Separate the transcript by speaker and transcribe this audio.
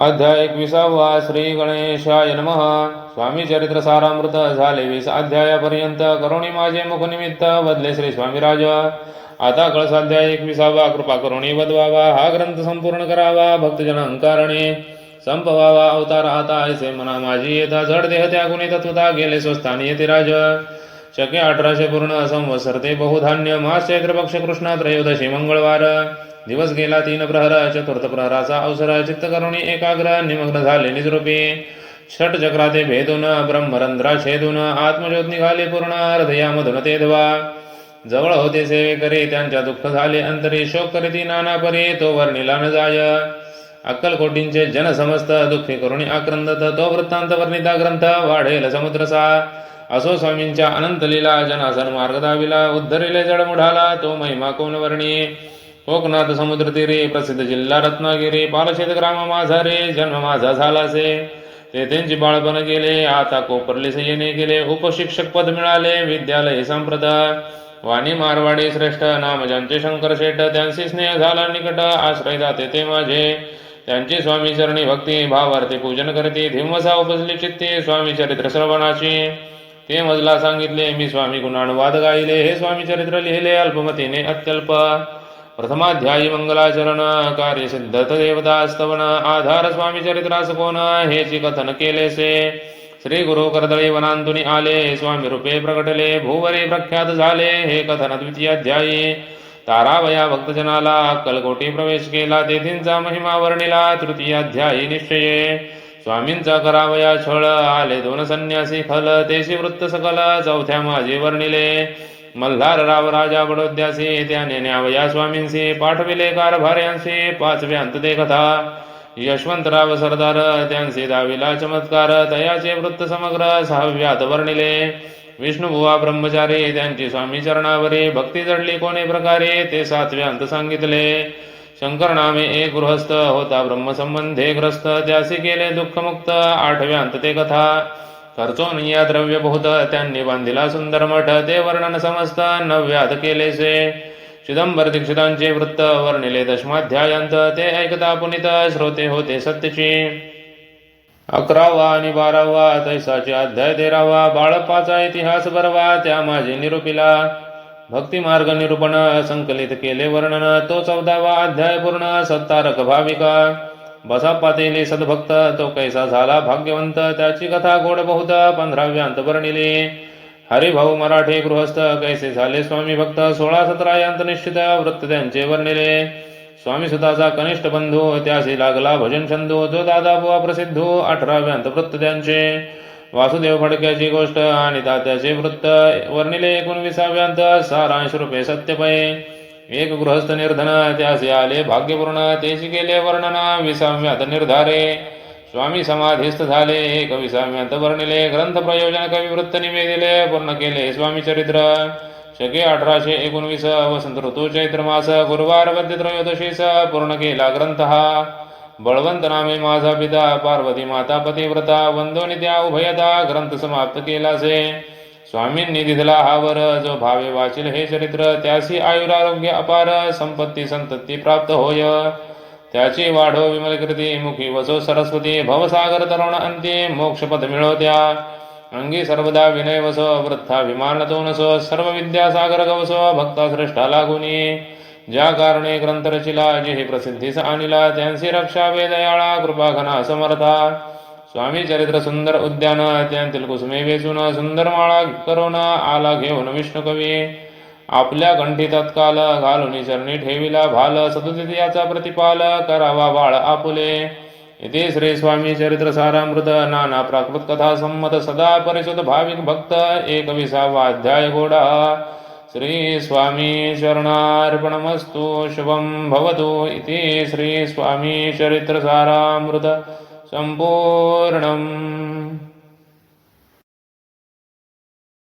Speaker 1: अध्याय एकविसावा श्री गणेशाय नमः. स्वामी चरित्र सारामृत झाले वीस अध्यायापर्यंत करुणी माझे मुखनिमित्त बदले श्री स्वामीराज. आता कळसाध्याय एकविसावा. कृपा करुणी बदवावा हा ग्रंथ संपूर्ण करावा. भक्तजन अंकारणे संपवावा. अवतार आता ऐसे मना माझी. येता जड देह त्या गुणी तत्वता गेले स्वस्थानी येते राज. शके अठराशे पूर्ण संवत्सर ते बहुधान्य मास कृष्णा कृष्ण त्रयोदशी मंगळवार. दिवस गेला तीन प्रहर चतुर्थ प्रहराचा अवसर चित्तकरुणी एकाग्र निमग्न झाले निजरूपी. षट चक्राते भेदून ब्रह्मरंध्रा छेदून आत्मज्योत निघाले पूर्ण हृदयामधून ते धवा. जवळ होते सेवे करे त्यांच्या दुःख झाले अंतरी शोक करीती नाना परी तो वर्णिला न जाय. अक्कलकोटींचे जन समस्त दुःखी करुणी आक्रंदत तो वृत्तांत वर्णिता ग्रंथ वाढेल समुद्रसा. असो स्वामींच्या अनंत लिला जनासन मार्गदाविला उद्धरिले जडमुढाला तो महिमा कोण वर्णी? कोकणात समुद्र तीरे प्रसिद्ध जिल्हा रत्नागिरी पालशेत ग्राम माझा रे जन्म माझा झालासे ते त्यांची बाळपण गेले आता कोपरले येणे गेले उपशिक्षक पद मिळाले विद्यालय संप्रद वाणी मारवाडी श्रेष्ठ नाम ज्यांचे शंकर शेठ त्यांची स्नेह झाला निकट आश्रय जाते ते माझे. त्यांची स्वामी चरणी भक्ती भावार्थी पूजन करते धिमसा उपजली चित्ते स्वामी चरित्र श्रवणाची. हे मजला सांगितले मी स्वामी गुणानुवाद गायले हे स्वामी चरित्र लिहिले अल्पमतीने अत्यल्प. प्रथमाध्यायी मंगलाचरण कार्य सिद्धत देवतास्तवन आधार स्वामी चरित्रास कोण? हेची कथन केलेसे. श्री गुरु कर्दळी वनांतुनी आले स्वामी रूपे प्रकटले भूवरी प्रख्यात झाले हे कथन द्वितीयाध्यायी. तारावया भक्तजनाला अक्कलकोटी प्रवेश केला तेथींचा महिमा वर्णिला तृतीयाध्यायी निश्चये. स्वामींचा करावया छळ आले दोन संन्यासी खल तेशी वृत्त सकल चौथ्या माझे वर्णिले. मल्हार राव राजा बडोद्यासी त्याने न्यावया स्वामींशी पाठविले कारभार्यांशी पाचव्यांत ते कथा. यशवंतराव सरदार त्यांचे दाविला चमत्कार तयाचे वृत्त समग्र सहाव्यात वर्णिले. विष्णुबुवा ब्रह्मचारी त्यांची स्वामी चरणावरी भक्ती जडली कोणी प्रकारे ते सातव्यांत सांगितले. शंकर नामे एक गृहस्थ होता ब्रह्मसंबंधे ग्रस्त त्यासी केले दुःखमुक्त. आठव्यांत ते कथा. खर्चून निया द्रव्य बहुत त्यांनी बांधिला सुंदर मठ ते वर्णन समस्त नव्यात केलेसे चिदंबर दीक्षितांचे वृत्त वर्णिले दशमाध्यायांत ते ऐकता पुनित श्रोते होते सत्यची. अकरावा आणि बारावा तैसाचे अध्याय तेरावा बाळप्पाचा इतिहास बरवा त्या माझे निरूपिला. भक्तिमार्ग निरूपण संकलित केले वर्णन तो चौदावा अध्याय पूर्ण सत्तारक भाविका. बसा पातेले सद्भक्त तो कैसा झाला भाग्यवंत त्याची कथा गोड बहुत पंधराव्यांत वर्णिली. हरिभाऊ मराठे गृहस्थ कैसे झाले स्वामी भक्त सोळा सतरायांत निश्चित वृत्त त्यांचे वर्णिले. स्वामी सुताचा कनिष्ठ बंधू त्याशी लागला भजन छंदू जो दादा बुवा प्रसिद्धू अठराव्यांत वृत्त त्यांचे. वासुदेव फडक्याची गोष्ट आणि तात्याचे वृत्त. वर्णिले एकोणविसाव्यांत सारांश रुपये सत्यपय एक गृहस्थ निर्धन त्यासी आले भाग्यपूर्ण तेची केले वर्णन विसाव्यात निर्धारे. स्वामी समाधीस्थ झाले एक विसाव्यांत वर्णिले. ग्रंथ प्रयोजन कवी वृत्त निवेदिले पूर्ण केले स्वामी चरित्र. शके अठराशे एकोणवीस वसंत ऋतू चैत्र मास गुरुवार वद्य त्रयोदशीस पूर्ण केला ग्रंथ हा. बळवंत नामे माझा पिता पार्वती माता पतिव्रता वंदोनी त्या उभयता ग्रंथ समाप्त केलासे. स्वामींनी दिधला हा वर जो भावे वाचिल हे चरित्र त्यासी आयुरारोग्य अपार संपत्ती संतती प्राप्त होय. त्याची वाढो विमलकृती मुखी वसो सरस्वती भवसागर तरुण अंती मोक्षपद मिळवत्या अंगी सर्वदा विनय वसो वृत्था विमानतो नसो सर्व विद्यासागर गवसो भक्ता श्रेष्ठा लागुनी. ज्या कारणे ग्रंथरचिला जे हे प्रसिद्धीस आणिला त्यांची रक्षा वेदयाळा कृपाघना समर्था. स्वामी चरित्र सुंदर उद्यान त्यांतील कुसुमे वेचून सुंदर माळा करून आला घेऊन विष्णू कवी. आपल्या कंठी तत्काल घालून चरणी ठेविला भाल सदुतियाचा प्रतिपाल करावा बाळ आपुले. इथे श्री स्वामी चरित्र सारामृत नाना प्राकृत कथा संमत सदा परिशुद्ध भाविक भक्त एक विसावा अध्याय गोडा. श्री स्वामी शुभं भवतु इति श्री स्वामी चरित्र सारामृत सम्पूर्णम्